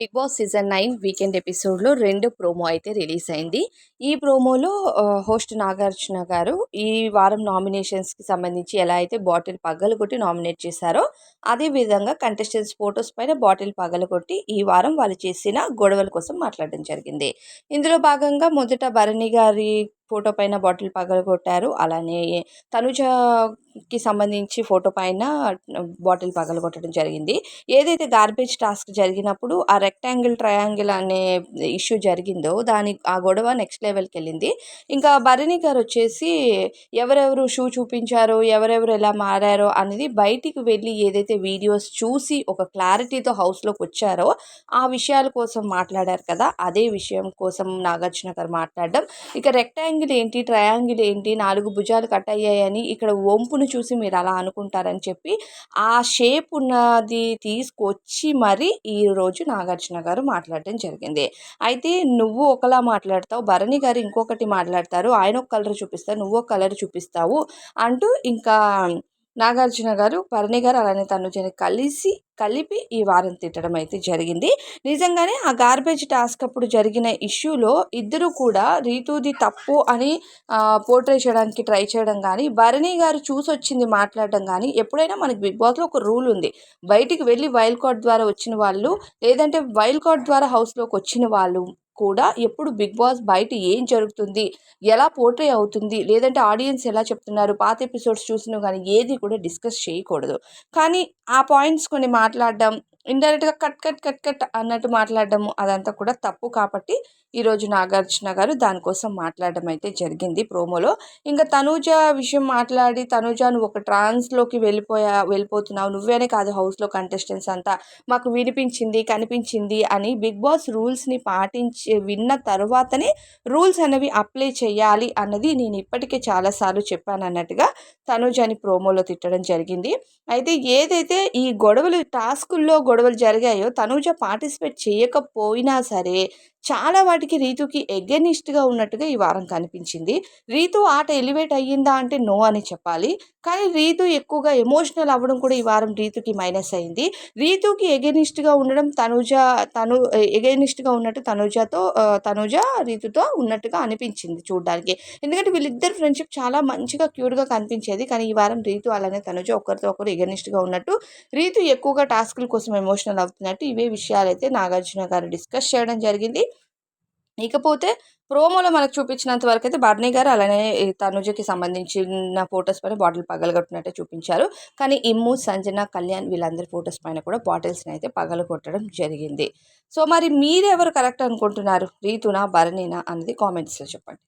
Bigg Boss season nine weekend ఎపిసోడ్లో రెండు promo అయితే రిలీజ్ అయింది ఈ ప్రోమోలో హోస్ట్ నాగార్జున గారు ఈ వారం నామినేషన్స్కి సంబంధించి ఎలా అయితే బాటిల్ పగలు కొట్టి నామినేట్ చేశారో అదే విధంగా కంటెస్టెంట్స్ ఫొటోస్ పైన బాటిల్ పగలు కొట్టి ఈ వారం వాళ్ళు చేసిన గొడవల కోసం మాట్లాడడం జరిగింది. ఇందులో భాగంగా మొదట భరణి గారి ఫోటో పైన బాటిల్ పగలగొట్టారు. అలానే తనుజకి సంబంధించి ఫోటో పైన బాటిల్ పగలగొట్టడం జరిగింది. ఏదైతే గార్బేజ్ టాస్క్ జరిగినప్పుడు ఆ రెక్టాంగిల్ ట్రయాంగిల్ అనే ఇష్యూ జరిగిందో దాని ఆ గొడవ నెక్స్ట్ లెవెల్కి వెళ్ళింది. ఇంకా భరణి గారు వచ్చేసి ఎవరెవరు షూ చూపించారో ఎవరెవరు ఎలా మారారో అనేది బయటికి వెళ్ళి ఏదైతే వీడియోస్ చూసి ఒక క్లారిటీతో హౌస్లోకి వచ్చారో ఆ విషయాల కోసం మాట్లాడారు కదా. అదే విషయం కోసం నాగార్జున గారు మాట్లాడడం. ఇక రెక్టాంగిల్ ఏంటి ట్రయాంగిల్ ఏంటి నాలుగు భుజాలు కట్ అయ్యాయని ఇక్కడ వంపును చూసి మీరు అలా అనుకుంటారని చెప్పి ఆ షేప్ ఉన్నది తీసుకొచ్చి మరి ఈ రోజు నాగార్జున గారు మాట్లాడడం జరిగింది. అయితే నువ్వు ఒకలా మాట్లాడతావు భరణి గారు ఇంకొకటి మాట్లాడతారు ఆయన ఒక కలర్ చూపిస్తారు నువ్వు ఒక కలర్ చూపిస్తావు అంటూ ఇంకా నాగార్జున గారు భరణి గారు అలానే తనుజని కలిసి కలిపి ఈ వారం తిట్టడం అయితే జరిగింది. నిజంగానే ఆ గార్బేజ్ టాస్క్ అప్పుడు జరిగిన ఇష్యూలో ఇద్దరు కూడా రీతూది తప్పు అని పోర్ట్రే చేయడానికి ట్రై చేయడం కానీ భరణి గారు చూసి వచ్చింది మాట్లాడడం కానీ ఎప్పుడైనా మనకి బిగ్ బాస్లో ఒక రూల్ ఉంది. బయటికి వెళ్ళి వైల్డ్ కార్డ్ ద్వారా వచ్చిన వాళ్ళు లేదంటే వైల్డ్ కార్డ్ ద్వారా హౌస్లోకి వచ్చిన వాళ్ళు కూడా ఎప్పుడు బిగ్ బాస్ బయట ఏం జరుగుతుంది ఎలా పోర్ట్రే అవుతుంది లేదంటే ఆడియన్స్ ఎలా చెప్తున్నారు పాత ఎపిసోడ్స్ చూసినా కానీ ఏది కూడా డిస్కస్ చేయకూడదు. కానీ ఆ పాయింట్స్ కొన్ని మాట్లాడడం ఇండైరెక్ట్గా కట్ కట్ కట్ కట్ అన్నట్టు మాట్లాడడము అదంతా కూడా తప్పు కాబట్టి ఈరోజు నాగార్జున గారు దానికోసం మాట్లాడడం అయితే జరిగింది ప్రోమోలో. ఇంకా తనూజ విషయం మాట్లాడి తనూజ నువ్వు ఒక ట్రాన్స్లోకి వెళ్ళిపోయా వెళ్ళిపోతున్నావు నువ్వేనే కాదు హౌస్లో కంటెస్టెంట్స్ అంతా మాకు వినిపించింది కనిపించింది అని బిగ్ బాస్ రూల్స్ని పాటించి విన్న తర్వాతనే రూల్స్ అనేవి అప్లై చేయాలి అన్నది నేను ఇప్పటికే చాలాసార్లు చెప్పాను అన్నట్టుగా తనూజని ప్రోమోలో తిట్టడం జరిగింది. అయితే ఏదైతే ఈ గొడవలు టాస్కుల్లో గొడవలు జరిగాయో తనూజ పార్టిసిపేట్ చేయకపోయినా సరే చాలా వాటికి రీతుకి ఎగెనిస్ట్గా ఉన్నట్టుగా ఈ వారం కనిపించింది. రీతు ఆట ఎలివేట్ అయ్యిందా అంటే నో అని చెప్పాలి. కానీ రీతు ఎక్కువగా ఎమోషనల్ అవ్వడం కూడా ఈ వారం రీతుకి మైనస్ అయింది. రీతుకి ఎగెనిస్ట్గా ఉండడం తనుజ తను ఎగెనిస్ట్గా ఉన్నట్టు తనుజతో ఆ, తనుజ రీతుతో ఉన్నట్టుగా అనిపించింది చూడడానికి. ఎందుకంటే వీళ్ళిద్దరు ఫ్రెండ్షిప్ చాలా మంచిగా క్యూట్గా కనిపించేది. కానీ ఈ వారం రీతు అలానే తనుజ ఒకరితో ఒకరు ఎగనిస్ట్గా ఉన్నట్టు రీతు ఎక్కువగా టాస్కుల కోసం ఎమోషనల్ అవుతున్నట్టు ఇవే విషయాలైతే నాగార్జున గారు డిస్కస్ చేయడం జరిగింది. ఇకపోతే ప్రోమోలో మనకు చూపించినంత వరకు అయితే బర్నీ గారు అలానే తనుజకి సంబంధించిన ఫొటోస్ పైన బాటిల్ పగలగొట్టినట్టే చూపించారు. కానీ ఇమ్ము సంజన కళ్యాణ్ వీళ్ళందరి ఫొటోస్ పైన కూడా బాటిల్స్ని అయితే పగలగొట్టడం జరిగింది. సో మరి మీరెవరు కరెక్ట్ అనుకుంటున్నారు? రీతునా భరణినా అనేది కామెంట్స్లో చెప్పండి.